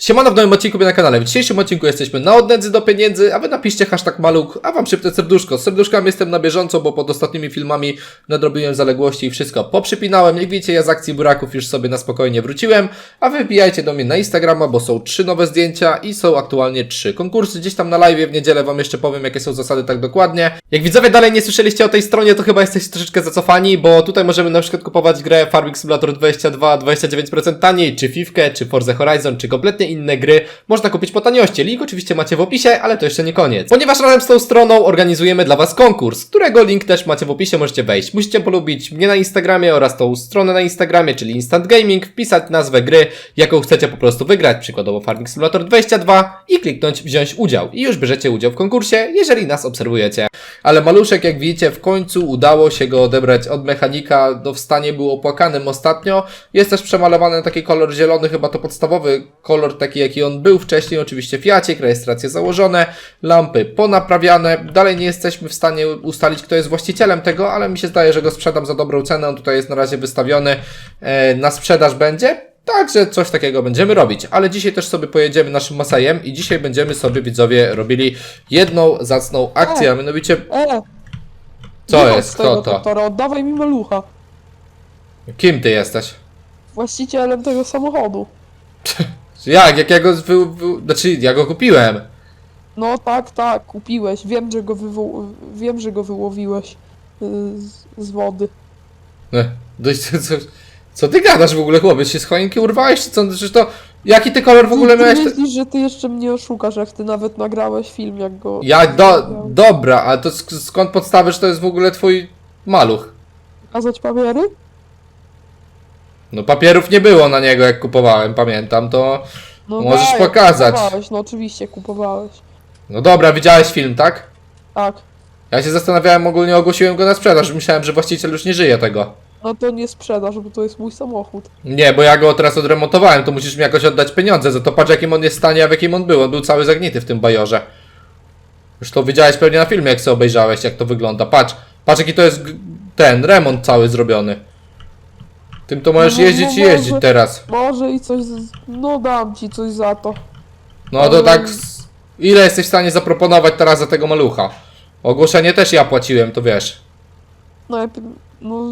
Siemano w nowym odcinku na kanale. W dzisiejszym odcinku jesteśmy na odnędzy do pieniędzy, a wy napiszcie hashtag maluch, a wam szybte serduszko. Z serduszkami jestem na bieżąco, bo pod ostatnimi filmami nadrobiłem zaległości i wszystko poprzypinałem. Jak widzicie, ja z akcji buraków już sobie na spokojnie wróciłem, a wy wbijajcie do mnie na Instagrama, bo są trzy nowe zdjęcia i są aktualnie trzy konkursy. Gdzieś tam na live w niedzielę wam jeszcze powiem, jakie są zasady tak dokładnie. Jak widzowie dalej nie słyszeliście o tej stronie, to chyba jesteście troszeczkę zacofani, bo tutaj możemy na przykład kupować grę Farming Simulator 22 29% taniej, czy Fifkę, czy Forza Horizon, czy kompletnie inne gry. Można kupić po taniości. Link oczywiście macie w opisie, ale to jeszcze nie koniec. Ponieważ razem z tą stroną organizujemy dla Was konkurs, którego link też macie w opisie, możecie wejść. Musicie polubić mnie na Instagramie oraz tą stronę na Instagramie, czyli Instant Gaming, wpisać nazwę gry, jaką chcecie po prostu wygrać, przykładowo Farming Simulator 22 i kliknąć wziąć udział. I już bierzecie udział w konkursie, jeżeli nas obserwujecie. Ale maluszek, jak widzicie, w końcu udało się go odebrać od mechanika. No w stanie był opłakanym ostatnio. Jest też przemalowany taki kolor zielony, chyba to podstawowy kolor, taki jaki on był wcześniej. Oczywiście Fiacik, rejestracje założone, lampy ponaprawiane. Dalej nie jesteśmy w stanie ustalić, kto jest właścicielem tego, ale mi się zdaje, że go sprzedam za dobrą cenę. On tutaj jest na razie wystawiony e, na sprzedaż będzie. Także coś takiego będziemy robić, ale dzisiaj też sobie pojedziemy naszym Masajem i dzisiaj będziemy sobie widzowie robili jedną zacną akcję, a mianowicie E! Co jest? Kto to? Traktora, oddawaj mi malucha. kim ty jesteś? Właścicielem tego samochodu. Jak? Jak ja go wy, wy, znaczy ja go kupiłem. No tak, tak, kupiłeś. Wiem, że go, wywo- wiem, że go wyłowiłeś y, z, z wody. No, dość- co, co, co ty gadasz w ogóle chłopiec? Się z choinki urwałeś czy co? Przecież to jaki ty kolor w ogóle ty, miałeś? ty myślisz, że ty jeszcze mnie oszukasz, jak ty nawet nagrałeś film, jak go... Ja do, dobra, ale to sk- skąd podstawy, że to jest w ogóle twój maluch? Pokazać papiery? No papierów nie było na niego jak kupowałem, pamiętam, to No Możesz daj, pokazać. Kupowałeś, no oczywiście kupowałeś. no dobra, widziałeś film, tak? Tak. Ja się zastanawiałem, ogólnie ogłosiłem go na sprzedaż, myślałem, że właściciel już nie żyje tego. No to nie sprzedasz, bo to jest mój samochód. Nie, bo ja go teraz odremontowałem, to musisz mi jakoś oddać pieniądze za to. Patrz, jakim on jest w stanie, a w jakim on był. On był cały zagnity w tym bajorze. Już to widziałeś pewnie na filmie, jak sobie obejrzałeś, jak to wygląda. Patrz, patrz, jaki to jest g- ten remont cały zrobiony. Tym to możesz No, jeździć i no, jeździć może- teraz. Może i coś... Z... No dam ci coś za to. No to tak, s- ile jesteś w stanie zaproponować teraz za tego malucha? Ogłoszenie też ja płaciłem, to wiesz. Najpierw, no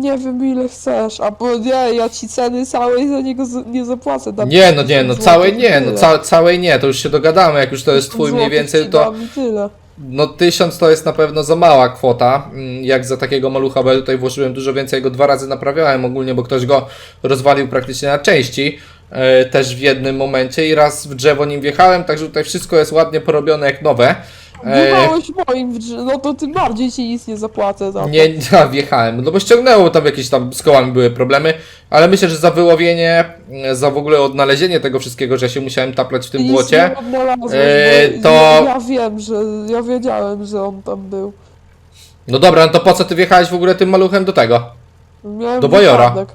nie wiem ile chcesz, a bo nie, ja ci ceny całej za niego z, nie zapłacę. Dam Nie, ci no nie, 1000 no całej nie, no ca całej nie, to już się dogadamy, jak już to jest 1000 twój mniej więcej, to... dam tyle. No tysiąc to jest na pewno za mała kwota, mm, jak za takiego malucha, bo ja tutaj włożyłem dużo więcej, go dwa razy naprawiałem ogólnie, bo ktoś go rozwalił praktycznie na części, e, też w jednym momencie i raz w drzewo nim wjechałem, także tutaj wszystko jest ładnie porobione jak nowe. Wjechałeś moim, w drze- no to tym bardziej ci nic nie zapłacę za to. nie, ja wjechałem, no bo ściągnęło tam jakieś tam z kołami były problemy, ale myślę, że za wyłowienie, za w ogóle odnalezienie tego wszystkiego, że ja się musiałem taplać w tym Nic błocie, nie odnalazłeś, e, bo to- Ja, ja wiem, że, ja wiedziałem, że on tam był. no dobra, no to po co ty wjechałeś w ogóle tym maluchem do tego? Miałem Do Bajora. wypadek.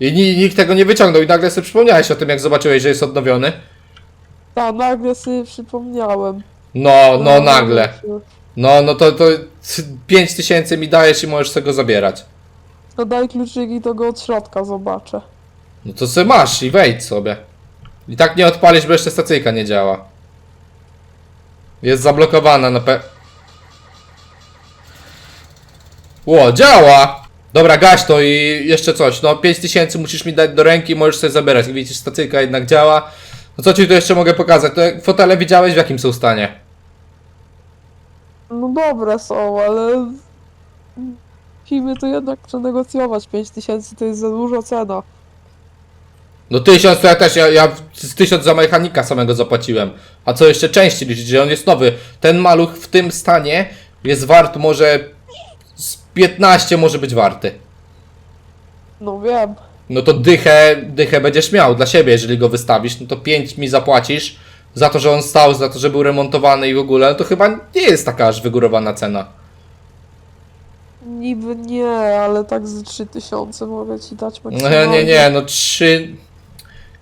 I ni- nikt tego nie wyciągnął i nagle sobie przypomniałeś o tym, jak zobaczyłeś, że jest odnowiony. Tak, nagle sobie przypomniałem. No, no nagle. No, no to, to 5 tysięcy mi dajesz i możesz sobie go zabierać. To daj kluczyki, to go od środka zobaczę. No to sobie masz i wejdź sobie. I tak nie odpalisz, bo jeszcze stacyjka nie działa. Jest zablokowana na pe... Ło, działa! Dobra, gaś to i jeszcze coś. No 5 tysięcy musisz mi dać do ręki, możesz sobie zabierać. Jak widzisz, stacyjka jednak działa. No co ci tu jeszcze mogę pokazać? To jak fotele widziałeś w jakim są stanie? No dobre są, ale musimy to jednak przenegocjować. 5000 to jest za dużo cena. No tysiąc to ja też, ja, ja z tysiąc za mechanika samego zapłaciłem. A co jeszcze części liczyć, że on jest nowy. Ten maluch w tym stanie jest wart może z 15 może być warty. No wiem. No to dychę, dychę będziesz miał dla siebie, jeżeli go wystawisz, no to 5 mi zapłacisz za to, że on stał, za to, że był remontowany i w ogóle, no to chyba nie jest taka aż wygórowana cena. Niby nie, ale tak z 3000 mogę ci dać No maksymalnie. nie, nie, nie, no 3...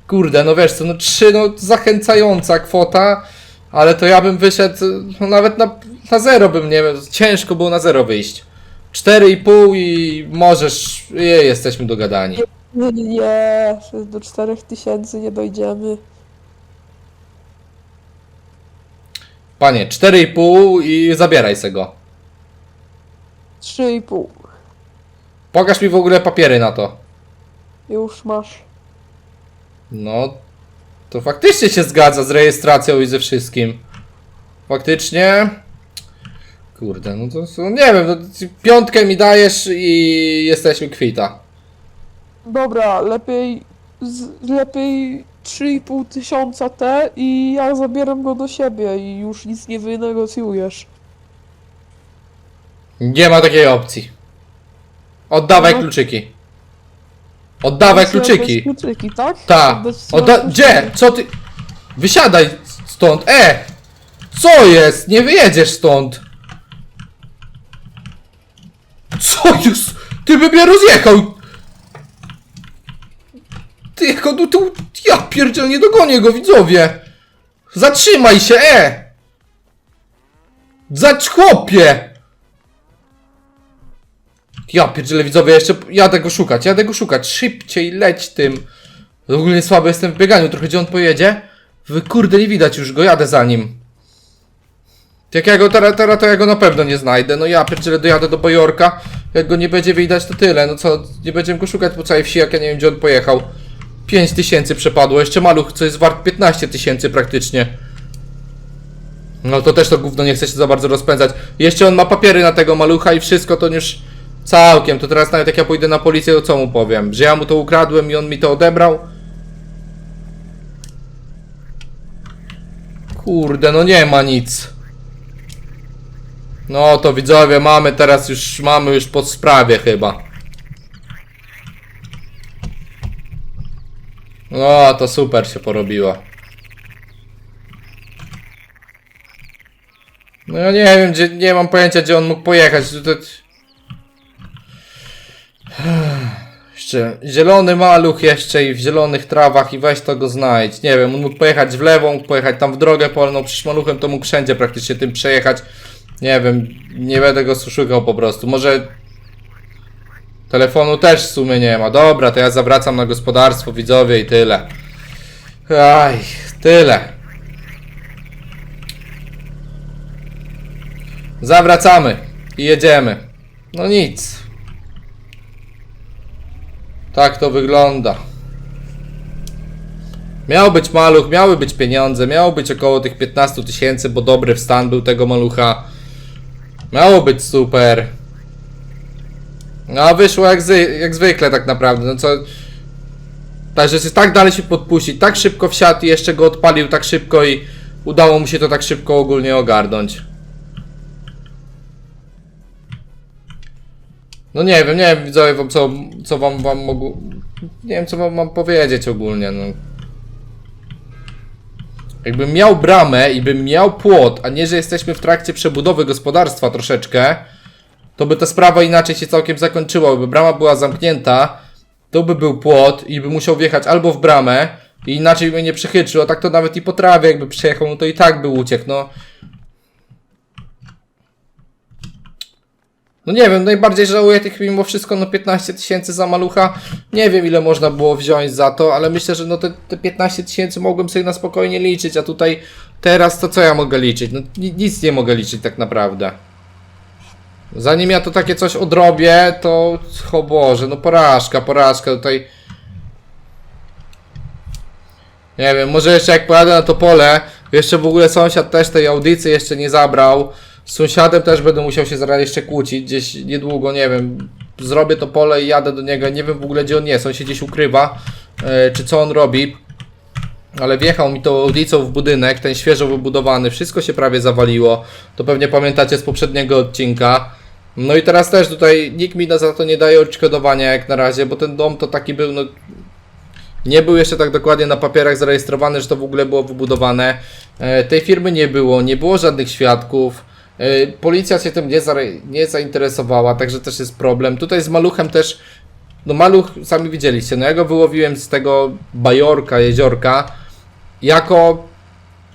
Kurde, no wiesz co, no 3, no zachęcająca kwota, ale to ja bym wyszedł, no nawet na, na zero bym, nie wiem, ciężko było na zero wyjść. 4,5 i możesz, je, jesteśmy dogadani. Nie, do 4000 nie dojdziemy. Panie, 4,5 i zabieraj se go. 3,5. Pokaż mi w ogóle papiery na to. Już masz. No, to faktycznie się zgadza z rejestracją i ze wszystkim. Faktycznie. Kurde, no to są, nie wiem, no, piątkę mi dajesz i jesteśmy kwita. Dobra, lepiej. Z, lepiej 3,5 tysiąca te i ja zabieram go do siebie i już nic nie wynegocjujesz. Nie ma takiej opcji. Oddawaj No. kluczyki. Oddawaj kluczyki. Kluczyki, tak? Ta. Oddać ci Odda- kluczyki. Gdzie? Co ty? Wysiadaj stąd. E! Co jest? Nie wyjedziesz stąd. Co jest? Ty by mnie rozjechał. Ty jako no tu. Ja pierdziel nie dogonię go widzowie. Zatrzymaj się, e! Zacz chłopie! Ja pierdzielę widzowie, jeszcze jadę go szukać, jadę go szukać. Szybciej leć tym. Ogólnie słabo jestem w bieganiu, trochę gdzie on pojedzie. Wy kurde nie widać już go, jadę za nim. Jak ja go teraz, teraz to ja go na pewno nie znajdę. No ja pierdzielę dojadę do Bojorka. Jak go nie będzie widać to tyle. No co, nie będziemy go szukać po całej wsi, jak ja nie wiem gdzie on pojechał. 5 tysięcy przepadło, jeszcze maluch, co jest wart 15 tysięcy praktycznie. No to też to gówno nie chce się za bardzo rozpędzać. Jeszcze on ma papiery na tego malucha i wszystko to już całkiem. To teraz nawet jak ja pójdę na policję, to co mu powiem? Że ja mu to ukradłem i on mi to odebrał? Kurde, no nie ma nic. No to widzowie, mamy teraz już, mamy już pod sprawie chyba. No to super się porobiło. No ja nie wiem, gdzie, nie mam pojęcia gdzie on mógł pojechać. Jeszcze zielony maluch jeszcze i w zielonych trawach i weź to go znajdź. Nie wiem, on mógł pojechać w lewo, mógł pojechać tam w drogę polną, przecież maluchem to mógł wszędzie praktycznie tym przejechać. Nie wiem, nie będę go szukał po prostu. Może telefonu też w sumie nie ma. Dobra, to ja zawracam na gospodarstwo, widzowie i tyle. Aj, tyle. Zawracamy i jedziemy. No nic. Tak to wygląda. Miał być maluch, miały być pieniądze, miało być około tych 15 tysięcy, bo dobry stan był tego malucha. Miało być super. No a wyszło jak, zy, jak zwykle tak naprawdę, no co... Także jest tak dalej się podpuścić, tak szybko wsiadł i jeszcze go odpalił tak szybko i udało mu się to tak szybko ogólnie ogarnąć. No nie wiem, nie wiem widzowie co, co wam, wam mogу... Nie wiem co wam mam powiedzieć ogólnie, no. Jakbym miał bramę i bym miał płot, a nie, że jesteśmy w trakcie przebudowy gospodarstwa troszeczkę, to by ta sprawa inaczej się całkiem zakończyła. By brama była zamknięta, to by był płot i by musiał wjechać albo w bramę i inaczej by mnie przechytrzył, a tak to nawet i po trawie jakby przejechał, no to i tak by uciekł, no. No nie wiem, najbardziej żałuję tych mimo wszystko no 15 tysięcy za malucha. Nie wiem ile można było wziąć za to, ale myślę, że no te, te 15 tysięcy mogłem sobie na spokojnie liczyć, a tutaj teraz to co ja mogę liczyć? No ni- nic nie mogę liczyć tak naprawdę. Zanim ja to takie coś odrobię, to o Boże, no porażka, porażka tutaj. Nie wiem, może jeszcze jak pojadę na to pole, jeszcze w ogóle sąsiad też tej audycji jeszcze nie zabrał. Z sąsiadem też będę musiał się zaraz jeszcze kłócić, gdzieś niedługo, nie wiem. Zrobię to pole i jadę do niego, nie wiem w ogóle gdzie on jest, on się gdzieś ukrywa, e, czy co on robi. Ale wjechał mi tą audicą w budynek, ten świeżo wybudowany, wszystko się prawie zawaliło. To pewnie pamiętacie z poprzedniego odcinka. No i teraz też tutaj nikt mi za to nie daje odszkodowania jak na razie, bo ten dom to taki był, no nie był jeszcze tak dokładnie na papierach zarejestrowany, że to w ogóle było wybudowane. E, tej firmy nie było, nie było żadnych świadków. E, policja się tym nie, zare- nie zainteresowała, także też jest problem. Tutaj z maluchem też, no maluch sami widzieliście, no ja go wyłowiłem z tego bajorka, jeziorka, jako,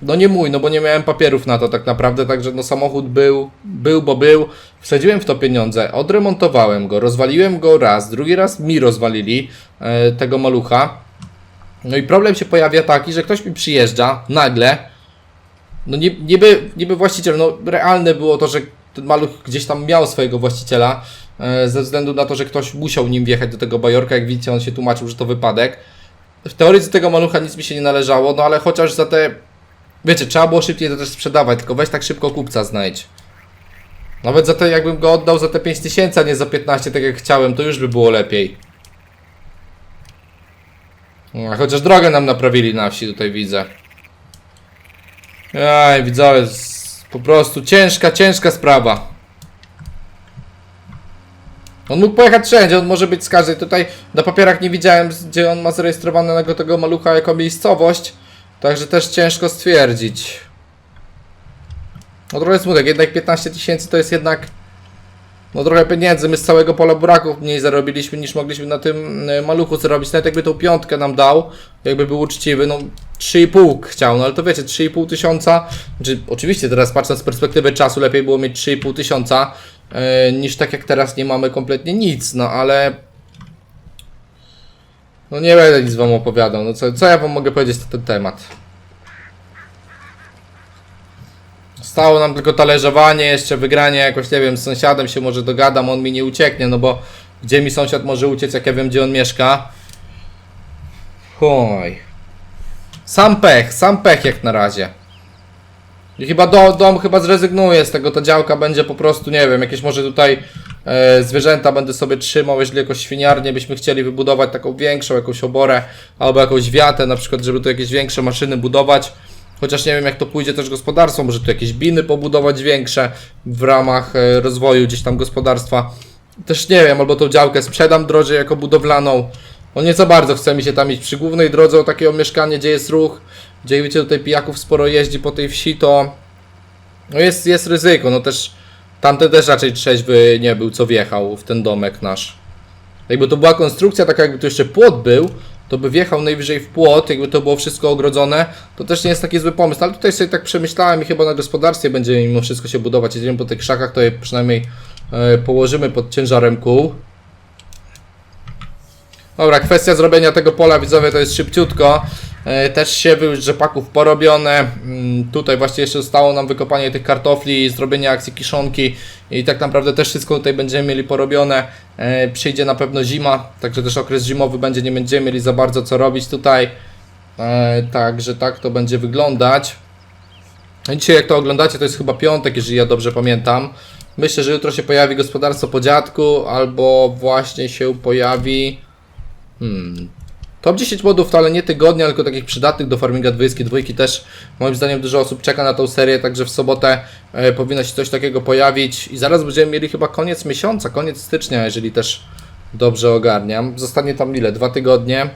no nie mój, no bo nie miałem papierów na to tak naprawdę, także no samochód był, był, bo był. Wsadziłem w to pieniądze, odremontowałem go, rozwaliłem go raz, drugi raz mi rozwalili e, tego malucha. No i problem się pojawia taki, że ktoś mi przyjeżdża nagle no ni- niby, niby właściciel, no realne było to, że ten maluch gdzieś tam miał swojego właściciela, e, ze względu na to, że ktoś musiał nim wjechać do tego bajorka, jak widzicie on się tłumaczył, że to wypadek. W teorii z tego malucha nic mi się nie należało, no ale chociaż za te, wiecie, trzeba było szybciej to też sprzedawać, tylko weź tak szybko kupca znajdź. Nawet za te, jakbym go oddał za te 5000, a nie za 15, tak jak chciałem, to już by było lepiej. No, chociaż drogę nam naprawili na wsi, tutaj widzę. Aj, widzowie, po prostu ciężka, ciężka sprawa. On mógł pojechać wszędzie, on może być z każdej. Tutaj na papierach nie widziałem, gdzie on ma zarejestrowanego tego malucha jako miejscowość. Także też ciężko stwierdzić. No trochę smutek, jednak 15 tysięcy to jest jednak no trochę pieniędzy. My z całego pola buraków mniej zarobiliśmy niż mogliśmy na tym e, maluchu zarobić. Nawet jakby tą piątkę nam dał, jakby był uczciwy, no 3,5 chciał, no ale to wiecie, 3,5 tysiąca, znaczy oczywiście teraz patrząc z perspektywy czasu lepiej było mieć 3,5 tysiąca e, niż tak jak teraz nie mamy kompletnie nic, no ale no nie będę nic wam opowiadał, no co, co ja wam mogę powiedzieć na ten temat? Stało nam tylko talerzowanie, jeszcze wygranie jakoś, nie wiem, z sąsiadem się może dogadam, on mi nie ucieknie, no bo gdzie mi sąsiad może uciec, jak ja wiem, gdzie on mieszka? Oj. Sam pech, sam pech jak na razie. I chyba do, dom chyba zrezygnuje z tego, ta działka będzie po prostu, nie wiem, jakieś może tutaj zwierzęta będę sobie trzymał, jeżeli jakąś świniarnię byśmy chcieli wybudować, taką większą, jakąś oborę, albo jakąś wiatę, na przykład, żeby tu jakieś większe maszyny budować. Chociaż nie wiem, jak to pójdzie też gospodarstwo, może tu jakieś biny pobudować większe w ramach e, rozwoju gdzieś tam gospodarstwa. Też nie wiem, albo tą działkę sprzedam drożej jako budowlaną. No nie za bardzo chce mi się tam iść przy głównej drodze o takiego mieszkanie, gdzie jest ruch, gdzie wiecie, tutaj pijaków sporo jeździ po tej wsi, to no jest, jest ryzyko, no też tamten też raczej trzeźwy nie był, co wjechał w ten domek nasz. Jakby to była konstrukcja taka, jakby tu jeszcze płot był, to by wjechał najwyżej w płot, jakby to było wszystko ogrodzone, to też nie jest taki zły pomysł, ale tutaj sobie tak przemyślałem i chyba na gospodarstwie będzie mimo wszystko się budować, jedziemy po tych krzakach, to je przynajmniej e, położymy pod ciężarem kół. Dobra, kwestia zrobienia tego pola, widzowie, to jest szybciutko. E, Też siewy już rzepaków porobione. Mm, Tutaj właśnie jeszcze zostało nam wykopanie tych kartofli, zrobienie akcji kiszonki i tak naprawdę też wszystko tutaj będziemy mieli porobione. E, Przyjdzie na pewno zima, także też okres zimowy będzie, nie będziemy mieli za bardzo co robić tutaj. E, Także tak to będzie wyglądać. No Dzisiaj jak to oglądacie, to jest chyba piątek, jeżeli ja dobrze pamiętam. Myślę, że jutro się pojawi gospodarstwo po dziadku, albo właśnie się pojawi... Hmm. Top 10 modów to ale nie tygodnia, tylko takich przydatnych do farminga 22 też moim zdaniem dużo osób czeka na tą serię, także w sobotę e, powinno się coś takiego pojawić i zaraz będziemy mieli chyba koniec miesiąca, koniec stycznia, jeżeli też dobrze ogarniam. Zostanie tam ile? Dwa tygodnie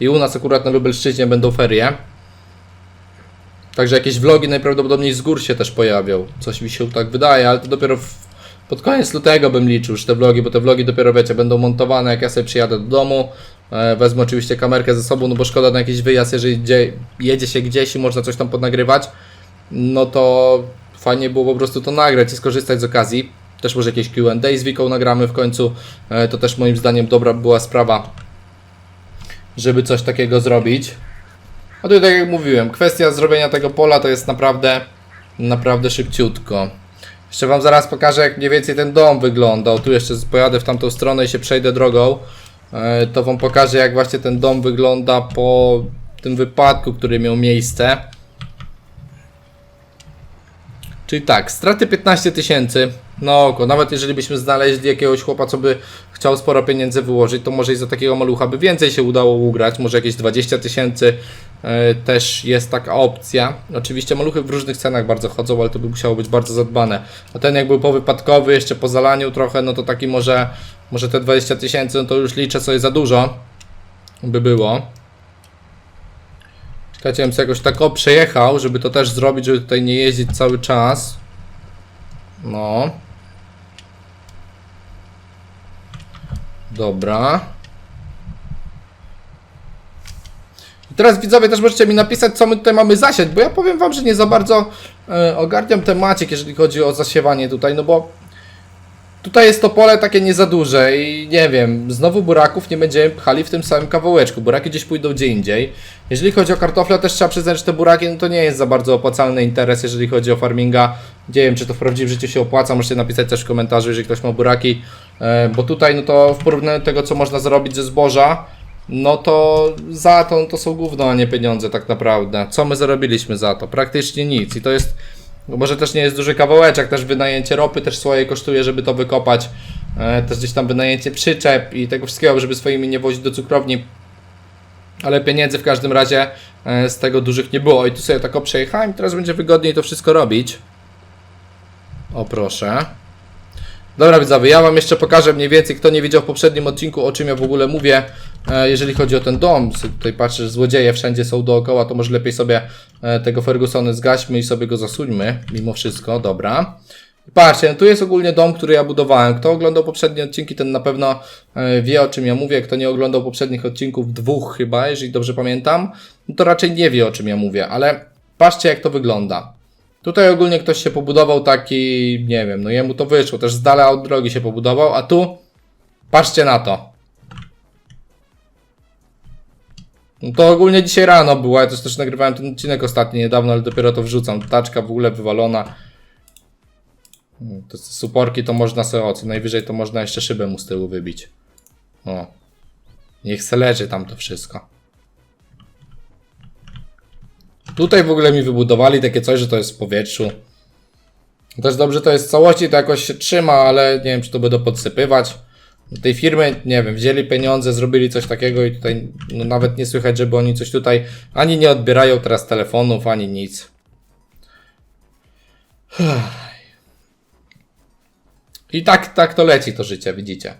i u nas akurat na Lubelszczyźnie będą ferie. Także jakieś vlogi najprawdopodobniej z gór się też pojawią. Coś mi się tak wydaje, ale to dopiero w, pod koniec lutego bym liczył już te vlogi, bo te vlogi dopiero wiecie, będą montowane jak ja sobie przyjadę do domu. E, wezmę oczywiście kamerkę ze sobą, no bo szkoda na jakiś wyjazd, jeżeli jedzie się gdzieś i można coś tam podnagrywać, no to fajnie było po prostu to nagrać i skorzystać z okazji. Też może jakieś Q&A z Wiką nagramy w końcu. E, to też moim zdaniem dobra była sprawa, żeby coś takiego zrobić. A tutaj tak jak mówiłem, kwestia zrobienia tego pola to jest naprawdę, naprawdę szybciutko. Jeszcze Wam zaraz pokażę, jak mniej więcej ten dom wyglądał. Tu jeszcze pojadę w tamtą stronę i się przejdę drogą. E, To Wam pokażę, jak właśnie ten dom wygląda po tym wypadku, który miał miejsce. Czyli tak, straty 15 tysięcy na oko. Nawet jeżeli byśmy znaleźli jakiegoś chłopa, co by chciał sporo pieniędzy wyłożyć, to może i za takiego malucha by więcej się udało ugrać. Może jakieś 20 tysięcy e, też jest taka opcja. Oczywiście maluchy w różnych cenach bardzo chodzą, ale to by musiało być bardzo zadbane. A ten jak był powypadkowy, jeszcze po zalaniu trochę, no to taki może, może te 20 tysięcy, no to już liczę sobie za dużo by było. Czekajcie, ja bym sobie jakoś tak o przejechał, żeby to też zrobić, żeby tutaj nie jeździć cały czas. No. Dobra. I teraz widzowie też możecie mi napisać, co my tutaj mamy zasiać, bo ja powiem wam, że nie za bardzo e, ogarniam temacik, jeżeli chodzi o zasiewanie tutaj, no bo Tutaj jest to pole takie nie za duże i nie wiem, znowu buraków nie będziemy pchali w tym samym kawałeczku. Buraki gdzieś pójdą gdzie indziej. Jeżeli chodzi o kartofle, też trzeba przyznać, że te buraki no to nie jest za bardzo opłacalny interes, jeżeli chodzi o farminga. Nie wiem, czy to w prawdziwym życiu się opłaca. Możecie napisać też w komentarzu, jeżeli ktoś ma buraki. E, bo tutaj, no to w porównaniu do tego, co można zarobić ze zboża, no to za to, no to są gówno, a nie pieniądze tak naprawdę. Co my zarobiliśmy za to? Praktycznie nic. I to jest no może też nie jest duży kawałeczek, też wynajęcie ropy też swoje kosztuje, żeby to wykopać. E, też gdzieś tam wynajęcie przyczep i tego wszystkiego, żeby swoimi nie wozić do cukrowni. Ale pieniędzy w każdym razie e, z tego dużych nie było. I tu sobie tak przejechałem teraz będzie wygodniej to wszystko robić. O proszę. Dobra widzowie, ja wam jeszcze pokażę mniej więcej, kto nie widział w poprzednim odcinku, o czym ja w ogóle mówię, e, jeżeli chodzi o ten dom. Tutaj patrzę, że złodzieje wszędzie są dookoła, to może lepiej sobie e, tego Fergusona zgaśmy i sobie go zasuńmy, mimo wszystko, dobra. Patrzcie, no tu jest ogólnie dom, który ja budowałem. Kto oglądał poprzednie odcinki, ten na pewno e, wie o czym ja mówię. Kto nie oglądał poprzednich odcinków, dwóch chyba, jeżeli dobrze pamiętam, no to raczej nie wie o czym ja mówię, ale patrzcie jak to wygląda. Tutaj ogólnie ktoś się pobudował taki, nie wiem, no jemu to wyszło, też z dala od drogi się pobudował, a tu patrzcie na to. No to ogólnie dzisiaj rano było, ja też, też nagrywałem ten odcinek ostatni niedawno, ale dopiero to wrzucam. Taczka w ogóle wywalona. To suporki to można sobie, o co najwyżej to można jeszcze szybę mu z tyłu wybić. O. Niech se leży tam to wszystko. Tutaj w ogóle mi wybudowali takie coś, że to jest w powietrzu. Też dobrze to jest w całości, to jakoś się trzyma, ale nie wiem, czy to będą podsypywać. Tej firmy, nie wiem, wzięli pieniądze, zrobili coś takiego i tutaj no, nawet nie słychać, żeby oni coś tutaj ani nie odbierają teraz telefonów, ani nic. I tak, tak to leci to życie, widzicie.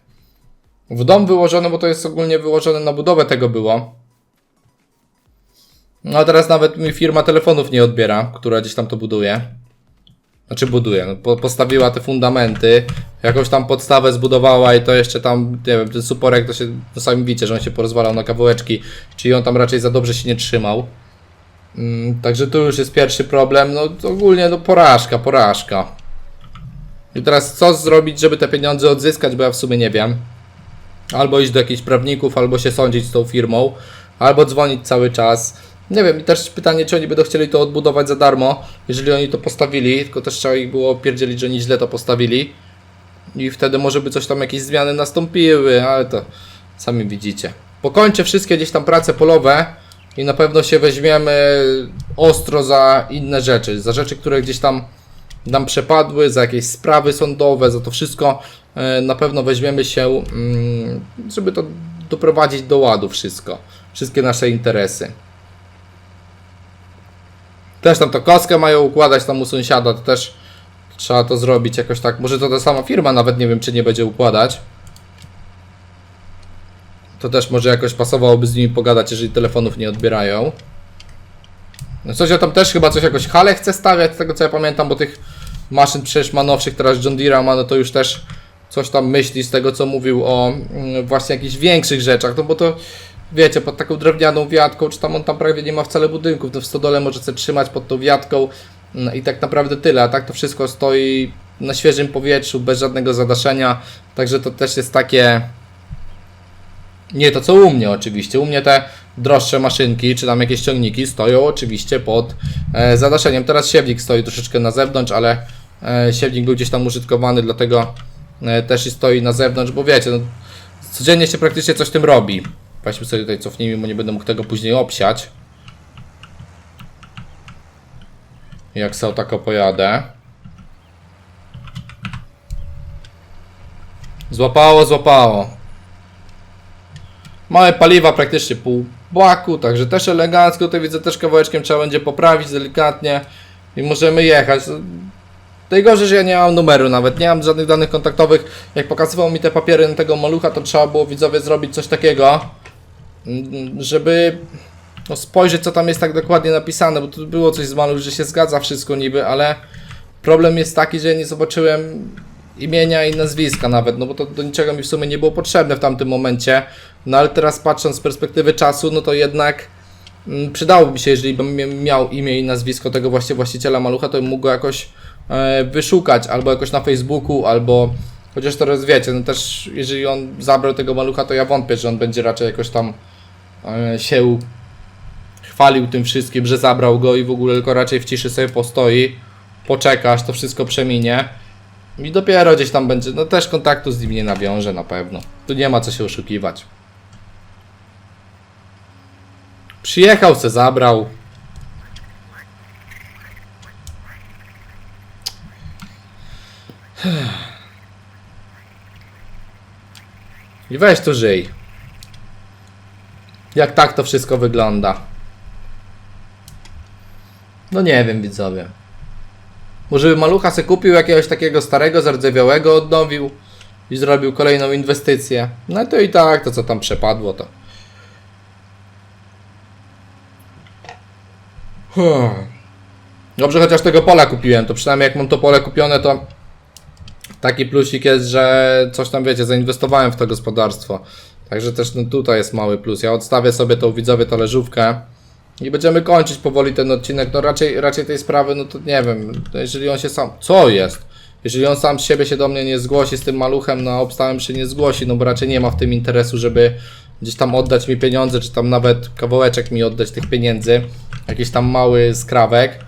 W dom wyłożone, bo to jest ogólnie wyłożone na budowę tego było. No a teraz nawet mi firma telefonów nie odbiera, która gdzieś tam to buduje. Znaczy buduje, no, po, postawiła te fundamenty, jakąś tam podstawę zbudowała i to jeszcze tam, nie wiem, ten suporek to się, no sami widzicie, że on się porozwalał na kawałeczki, czyli on tam raczej za dobrze się nie trzymał. Mm, także tu już jest pierwszy problem, no to ogólnie no porażka, porażka. I teraz co zrobić, żeby te pieniądze odzyskać, bo ja w sumie nie wiem. Albo iść do jakichś prawników, albo się sądzić z tą firmą, albo dzwonić cały czas. Nie wiem, i też pytanie, czy oni będą chcieli to odbudować za darmo, jeżeli oni to postawili, tylko też trzeba ich było pierdzielić, że oni źle to postawili. I wtedy może by coś tam, jakieś zmiany nastąpiły, ale to sami widzicie. Pokończę wszystkie gdzieś tam prace polowe i na pewno się weźmiemy ostro za inne rzeczy, za rzeczy, które gdzieś tam nam przepadły, za jakieś sprawy sądowe, za to wszystko e, na pewno weźmiemy się, mm, żeby to doprowadzić do ładu wszystko, wszystkie nasze interesy. Też tam to kostkę mają układać tam u sąsiada, to też trzeba to zrobić jakoś tak. Może to ta sama firma, nawet nie wiem, czy nie będzie układać. To też może jakoś pasowałoby z nimi pogadać, jeżeli telefonów nie odbierają. No coś ja tam też chyba coś jakoś hale chce stawiać, z tego co ja pamiętam, bo tych maszyn przecież ma nowszych, teraz John Deere ma, no to już też coś tam myśli z tego co mówił o mm, właśnie jakichś większych rzeczach, no bo to wiecie, pod taką drewnianą wiatką, czy tam on tam prawie nie ma wcale budynków, to w stodole może sobie trzymać pod tą wiatką no i tak naprawdę tyle, a tak to wszystko stoi na świeżym powietrzu, bez żadnego zadaszenia, także to też jest takie... Nie to co u mnie oczywiście, u mnie te droższe maszynki, czy tam jakieś ciągniki stoją oczywiście pod e, zadaszeniem. Teraz siewnik stoi troszeczkę na zewnątrz, ale e, siewnik był gdzieś tam użytkowany, dlatego e, też i stoi na zewnątrz, bo wiecie, no, codziennie się praktycznie coś tym robi. Weźmy sobie tutaj cofnijmy, bo nie będę mógł tego później obsiać. Jak sobie tak pojadę. Złapało, złapało. Małe paliwa, praktycznie pół baku, także też elegancko. Tutaj widzę też kawałeczkiem trzeba będzie poprawić delikatnie i możemy jechać. Najgorzej, że ja nie mam numeru nawet, nie mam żadnych danych kontaktowych. Jak pokazywał mi te papiery tego malucha, to trzeba było widzowie zrobić coś takiego, żeby no, spojrzeć co tam jest tak dokładnie napisane, bo tu było coś z maluch, że się zgadza wszystko niby, ale problem jest taki, że nie zobaczyłem imienia i nazwiska nawet, no bo to do niczego mi w sumie nie było potrzebne w tamtym momencie, no ale teraz patrząc z perspektywy czasu, no to jednak mm, przydałoby się, jeżeli bym mia- miał imię i nazwisko tego właśnie właściciela malucha, to bym mógł go jakoś e, wyszukać, albo jakoś na Facebooku, albo Chociaż teraz wiecie, no też jeżeli on zabrał tego malucha, to ja wątpię, że on będzie raczej jakoś tam się chwalił tym wszystkim, że zabrał go i w ogóle tylko raczej w ciszy sobie postoi, poczekasz, to wszystko przeminie i dopiero gdzieś tam będzie, no też kontaktu z nim nie nawiąże na pewno. Tu nie ma co się oszukiwać. Przyjechał, se zabrał. I weź tu żyj. Jak tak to wszystko wygląda? No nie wiem, widzowie. Może by malucha se kupił jakiegoś takiego starego, zardzewiałego, odnowił i zrobił kolejną inwestycję. No to i tak, to co tam przepadło, to. Hmm. Dobrze, chociaż tego pola kupiłem, to przynajmniej jak mam to pole kupione, to taki plusik jest, że coś tam wiecie, zainwestowałem w to gospodarstwo. Także też no, tutaj jest mały plus. Ja odstawię sobie tą widzowie talerzówkę i będziemy kończyć powoli ten odcinek. No raczej, raczej tej sprawy, no to nie wiem, no, jeżeli on się sam. Co jest? Jeżeli on sam z siebie się do mnie nie zgłosi z tym maluchem, no obstałem się nie zgłosi, no bo raczej nie ma w tym interesu, żeby gdzieś tam oddać mi pieniądze, czy tam nawet kawałeczek mi oddać tych pieniędzy, jakiś tam mały skrawek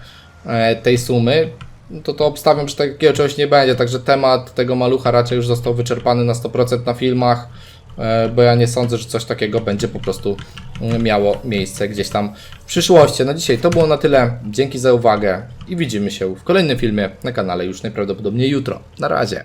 e, tej sumy, no to to obstawiam, że takiego czegoś nie będzie, także temat tego malucha raczej już został wyczerpany na 100% na filmach, bo ja nie sądzę, że coś takiego będzie po prostu miało miejsce gdzieś tam w przyszłości. Na dzisiaj to było na tyle, dzięki za uwagę i widzimy się w kolejnym filmie na kanale już najprawdopodobniej jutro. Na razie.